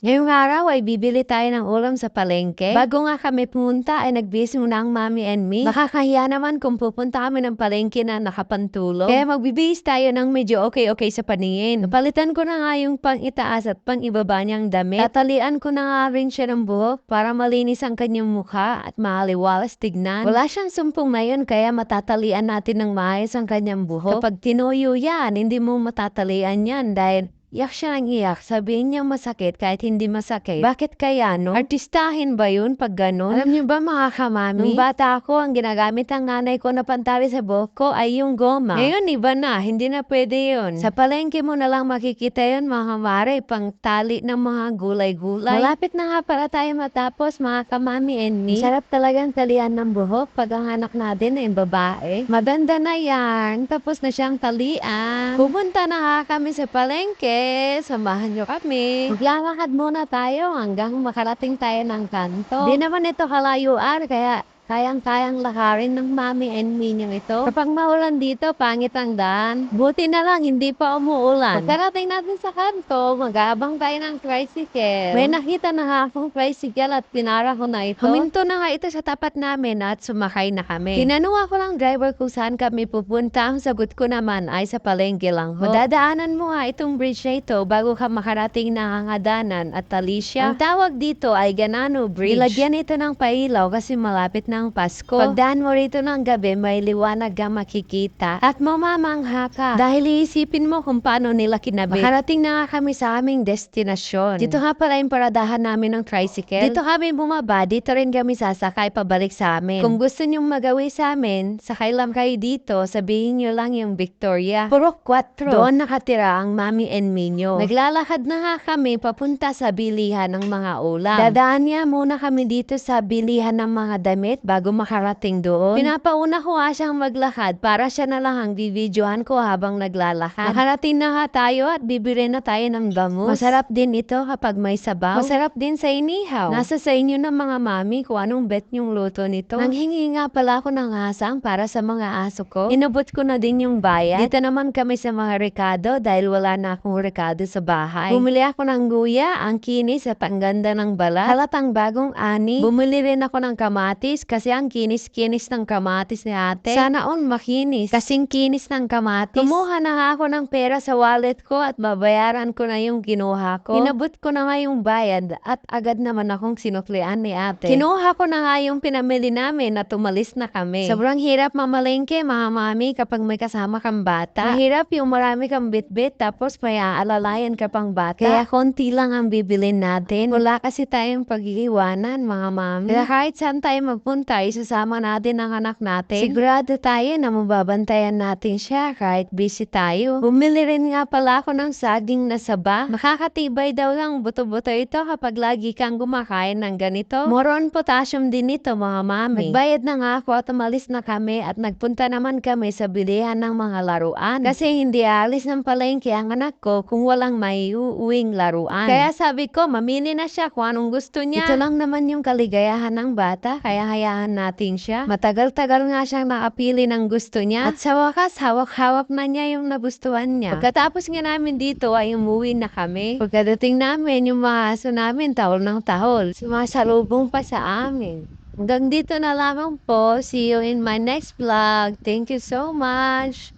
Ngayong araw ay bibili tayo ng ulam sa palengke. Bago nga kami pumunta ay nagbisi muna ang mami and me. Nakakahiya naman kung pupunta kami ng palengke na nakapantulog. Kaya magbibihis tayo ng medyo okay-okay sa paningin. Napalitan ko na nga yung pang itaas at pang ibaba niyang damit. Tatalian ko na nga rin siya ng buhok para malinis ang kanyang mukha at maaliwalas tignan. Wala siyang sumpong ngayon kaya matatalian natin ng maayos ang kanyang buhok. Kapag tinuyo yan, hindi mo matatalian yan dahil Iyak siya ng iyak, sabihin niya masakit kahit hindi masakit. Bakit kaya no? Artistahin ba yun pag ganun? Alam niyo ba mga kamami? Nung bata ako, ang ginagamit ng nanay ko na pantali sa buhok ko ay yung goma. Ngayon iba na, hindi na pwede yun. Sa palengke mo na lang makikita yun mga kamari, pang tali ng mga gulay-gulay. Malapit na nga para tayo matapos mga kamami and me. Sarap talagang talian ng buhok pag ang anak natin ay babae. Maganda na yan, tapos na siyang talian. Pupunta na nga kami sa palengke samahan nyo kami. Maglalakad muna tayo hanggang makarating tayo ng kanto. Di naman ito kalayuan, kaya kayang-kayang lakarin ng mami and me ito. Kapag maulan dito, pangit ang daan. Buti na lang, hindi pa umuulan. Pagkarating natin sa kanto, mag-aabang tayo ng tricycle. May nakita na akong tricycle at pinara ko na ito. Huminto na nga ito sa tapat namin at sumakay na kami. Tinanong ako ng driver kung saan kami pupunta. Ang sagot ko naman ay sa palengke lang ho. Madadaanan mo nga itong bridge na ito bago ka makarating ng Hangadanan at Talisha. Ang tawag dito ay Ganano Bridge. Nilagyan ito ng pailaw kasi malapit ng Pasko. Pagdaan mo rito ng gabi, may liwanag ka makikita at mamamangha ka. Dahil iisipin mo kung paano nila kinabit. Makarating na nga kami sa aming destinasyon. Dito nga pala yung paradahan namin ng tricycle. Dito kami bumaba, dito rin kami sasakay pabalik sa amin. Kung gusto nyong magawi sa amin, sakay lang kayo dito, sabihin nyo lang yung Victoria. Puro 4. Doon nakatira ang mami and me nyo. Naglalakad na nga kami papunta sa bilihan ng mga ulam. Dadaan niya muna kami dito sa bilihan ng mga damit bago makarating doon. Pinapauna ko nga siyang maglakad para siya na lang ang bibidyohan ko habang naglalakad. Nakarating na nga tayo at bibili na tayo ng bangus. Masarap din ito kapag may sabaw. Masarap din sa inihaw. Nasa sa inyo ng mga mami kung anong bet yung luto nito. Nanghingi nga pala ako ng asang para sa mga aso ko. Inabot ko na din yung bayad. Dito naman kami sa mga rekado dahil wala na akong rekado sa bahay. Bumili ako ng guya, ang kinis at ang ganda ng balat. Halatang bagong ani. Bumili rin ako ng kamatis kasi ang kinis-kinis ng kamatis ni ate. Sana on makinis. Kasing kinis ng kamatis. Kumuha na ako ng pera sa wallet ko at babayaran ko na yung kinuha ko. Inabot ko na nga yung bayad at agad naman akong sinuklian ni ate. Kinuha ko na nga yung pinamili namin at tumalis na kami. Sobrang hirap mamalengke mga mami kapag may kasama kang bata. Mahirap yung marami kang bitbit tapos may aalalayan ka pang bata. Kaya konti lang ang bibilin natin. Wala kasi tayong pag-iiwanan mga mami. Kaya kahit saan tayo magpunta, isasama natin ang anak natin. Sigurado tayo na mababantayan natin siya kahit busy tayo. Bumili rin nga pala ako ng saging na saba. Makakatibay daw lang buto-buto ito kapag lagi kang kumakain ng ganito. Moron potassium din ito mga mami. Nagbayad na nga ako at umalis na kami at nagpunta naman kami sa bilihan ng mga laruan. Kasi hindi alis ng palengke ang anak ko kung walang may uuwing laruan. Kaya sabi ko, mamili na siya kung anong gusto niya. Ito lang naman yung kaligayahan ng bata, kaya hayaan natin siya. Matagal-tagal nga siyang nakapili ng gusto niya. At sa wakas, hawak-hawak na niya yung nagustuhan niya. Pagkatapos nga namin dito ay umuwi na kami. Pagkadating namin, yung mga aso namin, tahol ng tahol. Sumasalubong pa sa amin. Hanggang dito na lamang po. See you in my next vlog. Thank you so much.